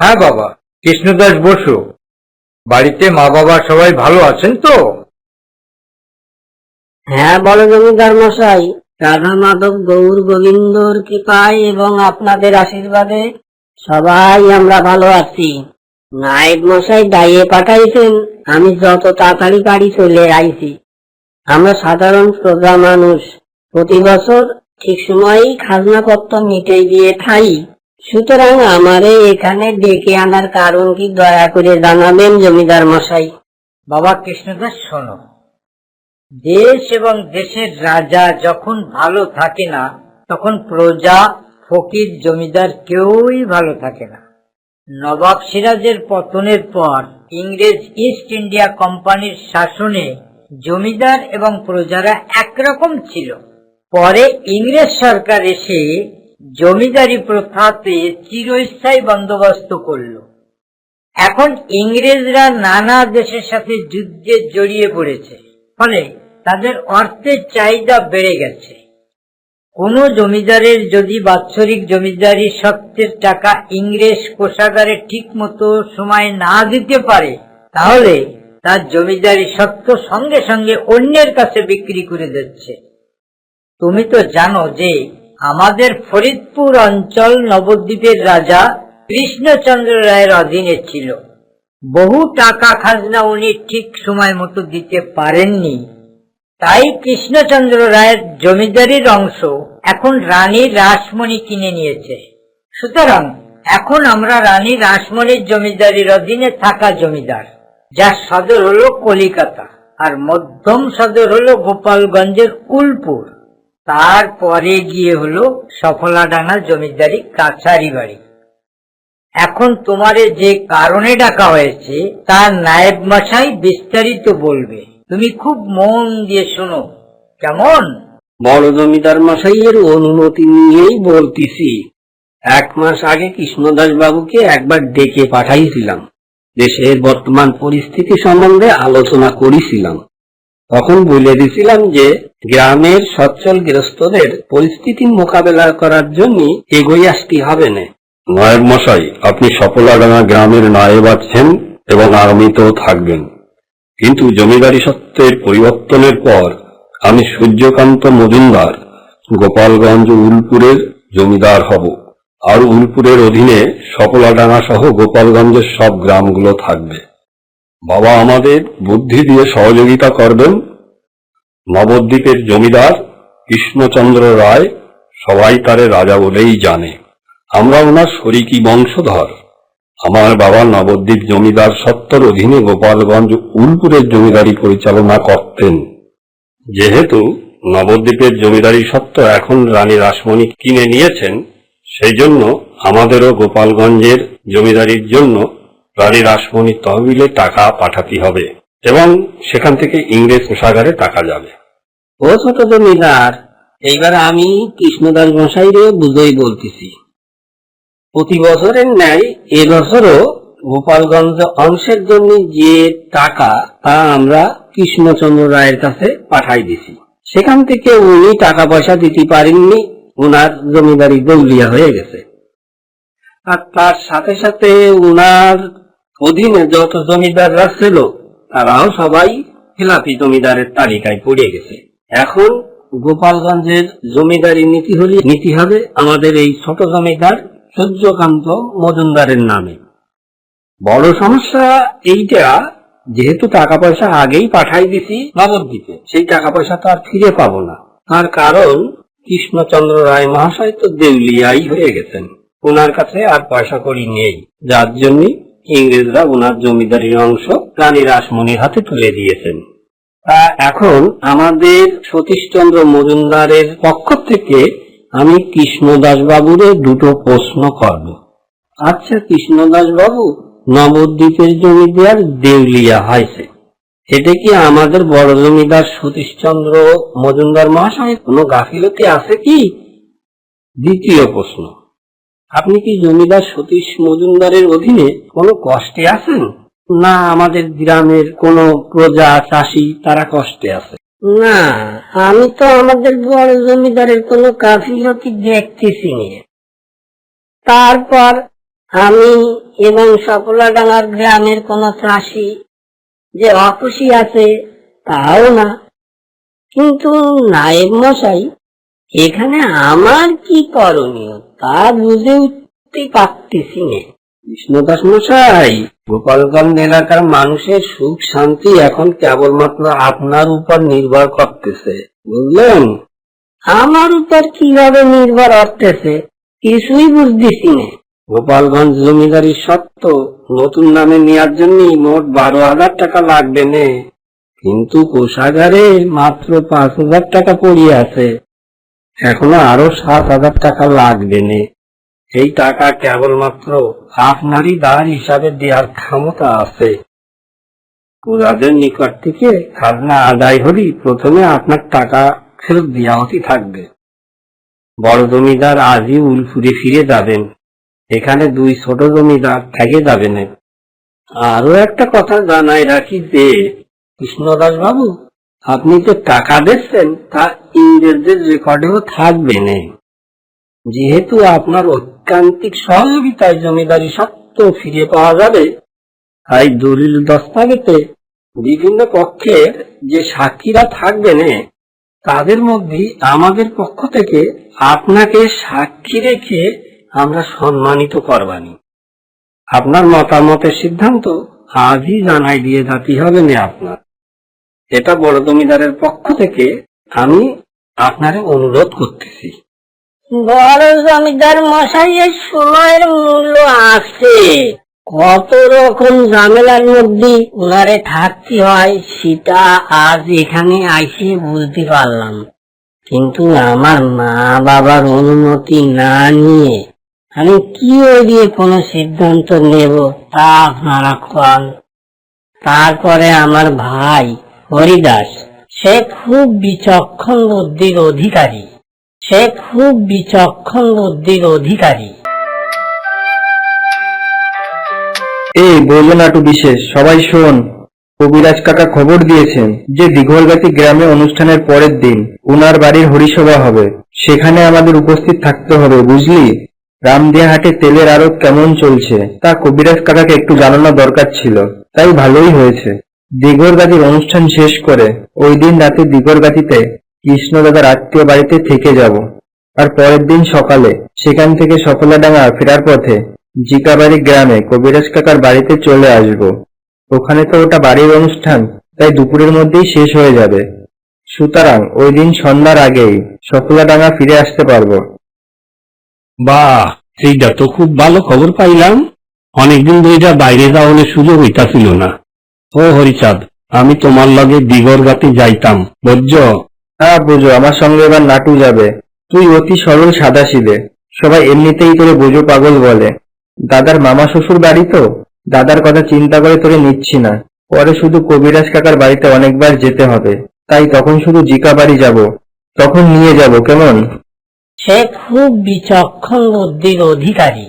হ্যাঁ বাবা, কৃষ্ণদাস বসু, বাড়িতে মা বাবা সবাই ভালো আছেন তো? হ্যাঁ বলো জমিদার মশাই, রাধা মাধব গৌর গোবিন্দর কৃপায় এবং আপনাদের আশীর্বাদে সবাই আমরা ভালো আছি। নায়েব মশাই দাইয়ে পাঠাইছেন, আমি যত তাড়াতাড়ি বাড়ি চলে আইছি। আমরা সাধারণ প্রজা মানুষ প্রতি বছর ঠিক সময়েই খাজনা পত্র মিটাই দিয়ে খাই। সুতরাং আমারে এখানে ডেকে আনার কারণ কি দয়া করে জানাবেন, জমিদার মশাই। বাবা কৃষ্ণদাস, শোনো। দেশ এবং দেশের রাজা যখন ভালো থাকে না, তখন প্রজা, ফকির, জমিদার কেউই ভালো থাকে না। নবাব সিরাজের পতনের পর ইংরেজ ইস্ট ইন্ডিয়া কোম্পানির শাসনে জমিদার এবং প্রজারা একরকম ছিল। পরে ইংরেজ সরকার এসে জমিদারি প্রথাতে চিরস্থায়ী বন্দোবস্ত করল। এখন ইংরেজরা নানা দেশের সাথে যুদ্ধে জড়িয়ে পড়েছে, ফলে তাদের অর্থের চাহিদা বেড়ে গেছে। কোন জমিদারের যদি বাৎসরিক জমিদারি সত্ত্বের টাকা ইংরেজ কোষাগারে ঠিক মতো সময় না দিতে পারে, তাহলে তার জমিদারি সত্ত্ব সঙ্গে সঙ্গে অন্যের কাছে বিক্রি করে দিচ্ছে। তুমি তো জানো যে আমাদের ফরিদপুর অঞ্চল নবদ্বীপের রাজা কৃষ্ণচন্দ্র রায়ের অধীনে ছিল। বহু টাকা খাজনা উনি ঠিক সময় মতো দিতে পারেননি। তাই কৃষ্ণচন্দ্র রায়ের জমিদারির অংশ এখন রানী রাসমণি কিনে নিয়েছে। সুতরাং এখন আমরা রানী রাসমণির জমিদারির অধীনে থাকা জমিদার, যার সদর হলো কলিকাতা, আর মধ্যম সদর হলো গোপালগঞ্জের উলপুর তারপরে গিয়ে হলো সফলাডাঙ্গা জমিদারি কাছারি বাড়ি। এখন তোমারে যে কারণে ডাকা হয়েছে, তার নায়েব মশাই বিস্তারিত বলবে। তুমি খুব মন দিয়ে শোনো। কেমন? বড় জমিদার মশাইয়ের অনুমতি নিয়েই বলতেছি। এক মাস আগে কৃষ্ণদাস বাবুকে একবার ডেকে পাঠাইছিলাম। দেশের বর্তমান পরিস্থিতি সম্বন্ধে আলোচনা করেছিলাম। তখন বলে দিছিলাম যে, গ্রামের সচ্ছল গৃহস্থদের পরিস্থিতি মোকাবেলা করার জন্য এগোই আসতে হবে না। নায়েব মশাই, আপনি সফলাডাঙ্গা গ্রামের নায়েব আছেন এবং আগামীতেও থাকবেন। কিন্তু জমিদারি সত্ত্বের পরিবর্তনের পর আমি সূর্যকান্ত মজুমদার, গোপালগঞ্জ উলপুরের জমিদার হব। আর উলপুরের অধীনে সফলাডাঙ্গা সহ গোপালগঞ্জের সব গ্রামগুলো থাকবে। বাবা আমাদের বুদ্ধি দিয়ে সহযোগিতা করবেন। নবদ্বীপের জমিদার কৃষ্ণচন্দ্র রায় সবাই তারে রাজা বলেই জানে। আমরা ওনার শরিকি বংশধর। আমার বাবা নবদ্বীপ জমিদার সত্তর অধীনে গোপালগঞ্জ উলপুরের জমিদারি পরিচালনা করতেন। যেহেতু নবদ্বীপের জমিদারি সত্ত্ব এখন রানী রাসমণি কিনে নিয়েছেন, সেই জন্য আমাদেরও গোপালগঞ্জের জমিদারির জন্য রানী রাসমণির তহবিলে টাকা পাঠাতে হবে এবং সেখান থেকে ইংরেজ কোষাগারে টাকা যাবে। ও ছোট জমিদার, এইবার আমি কৃষ্ণদাস মশাইরে বুঝই বলতেছি। প্রতি বছরের ন্যায় এবছরও গোপালগঞ্জ অংশের জন্য যে টাকা তা আমরা কৃষ্ণচন্দ্র রায়ের কাছে পাঠাই দিছি। সেখান থেকে উনি টাকা পয়সা দিতে পারেননি, উনার জমিদারি দৌলিয়া হয়ে গেছে। আর তার সাথে সাথে উনার অধীনে যত জমিদাররা ছিল, তারাও সবাই খেলাপি জমিদারের তালিকায় পড়ে গেছে। এখন গোপালগঞ্জের জমিদারি নীতি হলে নীতি হবে আমাদের এই ছোট জমিদার সূর্যকান্ত মজুমদারের নামে। বড় সমস্যা এইটা, যেহেতু টাকা পয়সা আগেই পাঠাই দিছি নবদ্বীপে সেই টাকা পয়সা তো আর ফিরে পাবো না। তার কারণ কৃষ্ণচন্দ্র রায় মহাশয় তো দেউলিয়াই হয়ে গেছেন। ওনার কাছে আর পয়সা করি নেই। যার জন্য ইংরেজরা ওনার জমিদারির অংশ রানী রাসমণির হাতে তুলে দিয়েছেন। তা এখন আমাদের সতীশচন্দ্র মজুমদারের পক্ষ থেকে আমি কৃষ্ণদাস বাবুরে দুটো প্রশ্ন করব। আচ্ছা কৃষ্ণদাস বাবু নবদ্বীপের জমিদার দেউলিয়া হয়েছে। এটা কি আমাদের বড় জমিদার সতীশচন্দ্র মজুমদার মহাশয় কোনো গাফিলতি আছে কি? দ্বিতীয় প্রশ্ন। আপনি কি জমিদার সতীশ মজুমদারের অধীনে কোনো কষ্টে আছেন? না আমাদের গ্রামের কোনো প্রজা চাষি তারা কষ্টে আছে। না আমি তো আমাদের বড় জমিদারের কোনো কাফিলতি দেখতেছি তারপর আমি এবং সফলাডাঙ্গার গ্রামের কোন চাষি যে অখুশি আছে তাও না। কিন্তু নায়েব মশাই এখানে আমার কি করণীয় তা বুঝে উঠতে পারতেছি না। কৃষ্ণদাস মশাই গোপালগঞ্জ এলাকার মানুষের সুখ শান্তি এখন কেবলমাত্র আপনার উপর নির্ভর করতেছে বুঝলেন? আমার উপর কীভাবে নির্ভর করতেছে কিছুই বুঝতেছি না। গোপালগঞ্জ জমিদারি সত্ত্ব নতুন নামে নেওয়ার জন্য মোট বারো হাজার টাকা লাগবে নে। কিন্তু কোষাগারে মাত্র পাঁচ হাজার টাকা পড়িয়ে আছে। এখনও আরও সাত হাজার টাকা লাগবে নে। এই টাকা কেবলমাত্র আপনারই দার হিসাবে দেওয়ার ক্ষমতা আছে। প্রজাদের নিকট থেকে খাজনা আদায় হলেই প্রথমে আপনার টাকা ফেরত দেওয়া হতে থাকবে। বড় জমিদার আজই উলফুরে ফিরে যাবেন। এখানে দুই ছোট জমিদার থেকে যাবেন। আরও একটা কথা জানাই রাখি যে কৃষ্ণদাস বাবু আপনি যে টাকা দিচ্ছেন, তা ইংরেজদের রেকর্ডেও থাকবে না। যেহেতু আপনার ঐকান্তিক সহযোগিতায় জমিদারি সত্ত্ব ফিরে পাওয়া যাবে, তাই দলিল দস্তাবেজে বিভিন্ন পক্ষের যে সাক্ষীরা থাকবেন তাদের মধ্যে আমাদের পক্ষ থেকে আপনাকে সাক্ষী রেখে আমরা সম্মানিত করবানি। আপনার মতামতের সিদ্ধান্ত আজই জানাই দিয়ে যাতে হবে না আপনার। এটা বড় জমিদারের পক্ষ থেকে আমি আপনারে অনুরোধ করতেছি। বড় জমিদার মশাইয়ের সময়ের মূল্য আছে। কত রকম ঝামেলার মধ্যে ওনারে থাকতে হয় সেটা আজ এখানে আইসে বুঝতে পারলাম। কিন্তু আমার মা বাবার অনুমতি না নিয়ে আমি কি দিয়ে কোনো সিদ্ধান্ত নেব তা আপনারা কন তারপরে আমার ভাই হরিদাস, সে খুব বিচক্ষণ বুদ্ধির অধিকারী। সে খুব বিচক্ষণ বুদ্ধির অধিকারী। এই বোঝো নাটু বিশেষ, সবাই শোন। কবিরাজ কাকা খবর দিয়েছেন যে দিঘলগাতি গ্রামে অনুষ্ঠানের পরের দিন উনার বাড়ির হরিসভা হবে। সেখানে আমাদের উপস্থিত থাকতে হবে, বুঝলি? রামদিয়া হাটে তেলের আড়ত কেমন চলছে, তা কবিরাজ কাকাকে একটু জানানো দরকার ছিল। তাই ভালোই হয়েছে। দিগরগাতির অনুষ্ঠান শেষ করে ওই দিন রাতে দিগরগাতিতে কৃষ্ণ দাদার আত্মীয় বাড়িতে থেকে যাব। আর পরের দিন সকালে সেখান থেকে সফলাডাঙ্গা ফেরার পথে জিকাবাড়ি গ্রামে কবিরাজ কাকার বাড়িতে চলে আসব। ওখানে তো ওটা বাড়ির অনুষ্ঠান, তাই দুপুরের মধ্যেই শেষ হয়ে যাবে। সুতরাং ওই দিন সন্ধ্যার আগেই সফলাডাঙ্গা ফিরে আসতে পারব। বাহ এইটা তো খুব ভালো খবর পাইলাম। অনেকদিন ধরে বাইরে যাওয়ার সুযোগ হইতাছিল না। ও হরিচাঁদ আমি তোমার লগে দিগরগাতে যাইতাম। বুঝছ হ্যাঁ বুঝো আমার সঙ্গে এবার নাটু যাবে। তুই অতি সরল সাদা সবাই এমনিতেই তোরে বোঝো পাগল বলে। দাদার মামা শ্বশুর বাড়ি তো? দাদার কথা চিন্তা করে তোরে নিচ্ছি না। পরে শুধু কবিরাজ কাকার বাড়িতে অনেকবার যেতে হবে। তাই তখন শুধু জিকা বাড়ি যাব। তখন নিয়ে যাব কেমন? সে খুব বিচক্ষণ বুদ্ধির অধিকারী।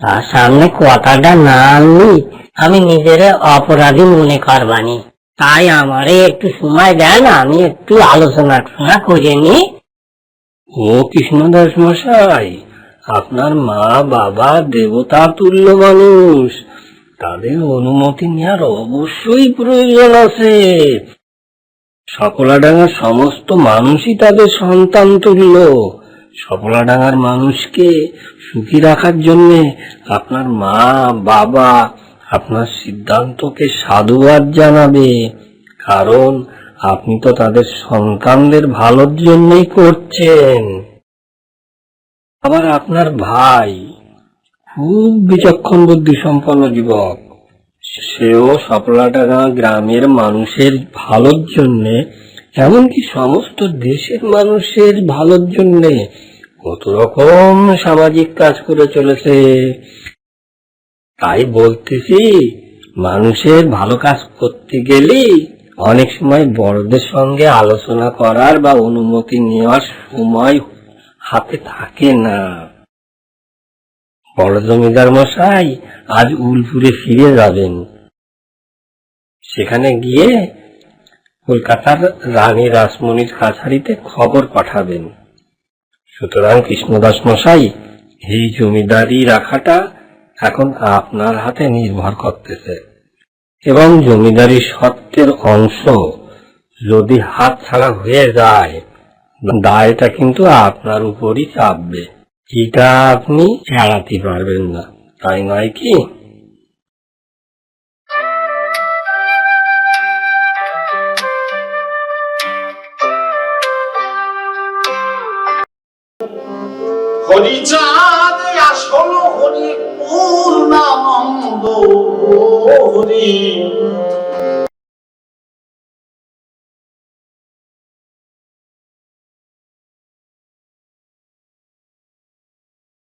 তার সামনে কথাটা না আনলি আমি নিজের অপরাধী মনে করবানি। তাই আমারে একটু সময় দেন, আমি একটু আলোচনা টালোচনা করে নি ও কৃষ্ণদাস মশাই, আপনার মা, বাবা, দেবতা, তুল্য মানুষ, তাদের অনুমতি নেওয়ার অবশ্যই প্রয়োজন আছে। সকলাডাঙ্গার সমস্ত মানুষই তাদের সন্তান তুল্য। সকলাডাঙ্গার মানুষকে সুখী রাখার জন্যে আপনার মা, বাবা আপনার সিদ্ধান্তকে সাধুবাদ জানাবে। কারণ আপনি তো তাদের সন্তানদের ভালোর জন্যই করছেন। আবার আপনার ভাই, খুব বিচক্ষণ বুদ্ধি সম্পন্ন যুবক। সেও সফলাডাঙ্গা গ্রামের মানুষের ভালোর জন্যে, এমনকি সমস্ত দেশের মানুষের ভালোর জন্যে কত রকম সামাজিক কাজ করে চলেছে। তাই বলতেছি, মানুষের ভালো কাজ করতে গেলে অনেক সময় বড়দের সঙ্গে আলোচনা করার বা অনুমতি নেওয়ার সময় হাতে থাকে না। বড় জমিদার মশাই আজ উলপুরে ফিরে যাবেন। সেখানে গিয়ে কলকাতার রানী রাসমণির কাছারিতে খবর পাঠাবেন। সুতরাং কৃষ্ণদাস মশাই, এই জমিদারি রাখাটা এখন আপনার হাতে নির্ভর করতেছে। এবং জমিদারি সত্ত্বের অংশ যদি হাত ছাড়া হয়ে যায়, দায়টা কিন্তু আপনার উপরই চাপবে। এটা আপনি এড়াতে পারবেন না, তাই নয় কি? হরিচাঁদ আসল হরি পূর্ণানন্দ হরি।